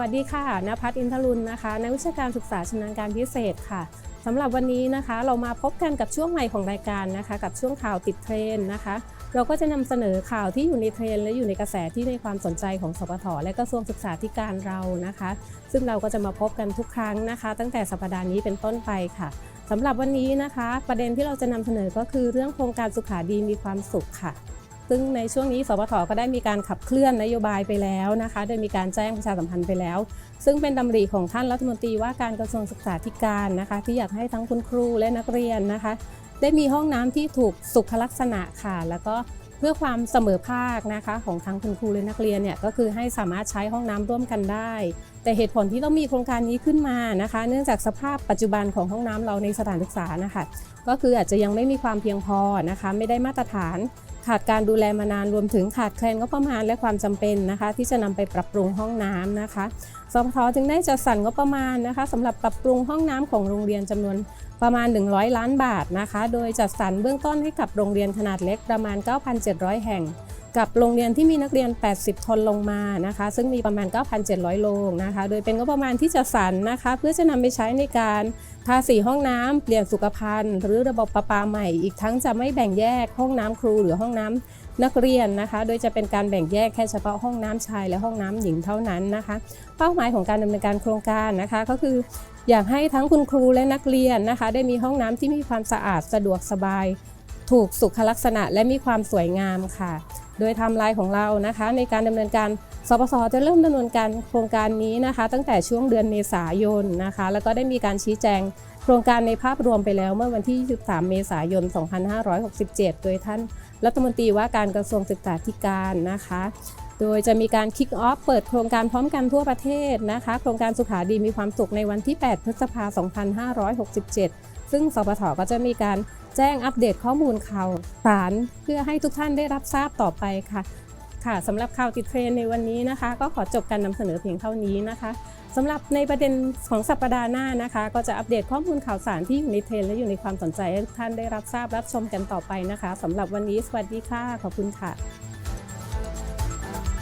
วัสดีค่ะนภัสอินทรุณนะคะ นักวิชาการศึกษาชำนาญการพิเศษค่ะสำหรับวันนี้นะคะเรามาพบกันกับช่วงใหม่ของรายการนะคะ กับช่วงข่าวติดเทรนนะคะ เราก็จะนำเสนอข่าวที่อยู่ในเทรนและอยู่ในกระแสที่ในความสนใจของสปทและกระทรวงศึกษาธิการเรานะคะ ซึ่งเราก็จะมาพบกันทุกครั้งนะคะ ตั้งแต่สัปดาห์นี้เป็นต้นไปค่ะสำหรับวันนี้นะคะ ประเด็นที่เราจะนำเสนอก็คือเรื่องโครงการสุขาดีมีความสุขค่ะ ซึ่งในช่วงนี้สปทก็ได้มีการขับเคลื่อนนโยบายไปแล้วนะคะ โดยมีการแจ้งประชาสัมพันธ์ไปแล้ว ซึ่งเป็นดำริของท่านรัฐมนตรีว่าการกระทรวงศึกษาธิการนะคะ ที่อยากให้ทั้งคุณครูและนักเรียนนะคะ ได้มีห้องน้ำที่ถูกสุขลักษณะค่ะ แล้วก็เพื่อความเสมอภาคนะคะของทั้งคุณครูและนักเรียนเนี่ยก็คือให้สามารถใช้ห้องน้ำร่วมกันได้ แต่เหตุผลที่ต้องมีโครงการนี้ขึ้นมานะคะ เนื่องจากสภาพปัจจุบันของห้องน้ำเราในสถานศึกษานะคะ ก็คืออาจจะยังไม่มีความเพียงพอนะคะ ไม่ได้มาตรฐาน ขาดการดูแลมานานรวมถึงขาดแคลนงบประมาณและความจำเป็นนะคะ ที่จะนำไปปรับปรุงห้องน้ำนะคะสพทจึงได้จัดสรรงบประมาณนะคะสำหรับปรับปรุงห้องน้ำของโรงเรียนจำนวนประมาณ 100 ล้านบาทนะคะ โดยจัดสรรเบื้องต้นให้กับโรงเรียนขนาดเล็กประมาณ 9,700 แห่ง กับโรงเรียนที่มีนักเรียน 80 คนลงมานะคะ ซึ่งมีประมาณ 9,700 โรงนะคะ โดยเป็นงบประมาณที่จัดสรรนะคะ เพื่อจะนำไปใช้ในการทาสีห้องน้ำเปลี่ยนสุขภัณฑ์ หรือระบบประปาใหม่ อีกทั้งจะไม่แบ่งแยกห้องน้ำครูหรือห้องน้ำนักเรียนนะคะ โดยจะเป็นการแบ่งแยกแค่เฉพาะห้องน้ำชายและห้องน้ำหญิงเท่านั้นนะคะ เป้าหมายของการดำเนินการโครงการนะคะ ก็คือ อยากให้ทั้งคุณครูและนักเรียนนะคะ ได้มีห้องน้ำที่มีความสะอาดสะดวกสบาย ถูกสุขลักษณะและมีความสวยงามค่ะ โดยไทำลายของเรานะคะ ในการดำเนินการสปสจะเริ่มดำเนินการโครงการนี้นะคะ ตั้งแต่ช่วงเดือนเมษายนนะคะ แล้วก็ได้มีการชี้แจงโครงการในภาพรวมไปแล้วเมื่อวันที่ 23 เมษายน 2567 โดยท่านรัฐมนตรีว่าการกระทรวงศึกษาธิการนะคะ โดยจะมีการคิกออฟเปิดโครงการพร้อมกันทั่วประเทศนะคะ โครงการสุขาดีมีความสุขในวันที่ 8 พฤษภาคม 2567 ซึ่งสปทก็จะมีการ แจ้งอัปเดตข้อมูลข่าวสารเพื่อให้ทุกท่านได้รับทราบต่อไปค่ะ ค่ะสำหรับข่าวติดเทรนในวันนี้นะคะ ก็ขอจบการนำเสนอเพียงเท่านี้นะคะสำหรับในประเด็นของสัปดาห์หน้านะคะ ก็จะอัปเดตข้อมูลข่าวสารที่อยู่ในเทรนและอยู่ในความสนใจให้ทุกท่านได้รับทราบรับชมกันต่อไปนะคะสำหรับวันนี้สวัสดีค่ะขอบคุณค่ะ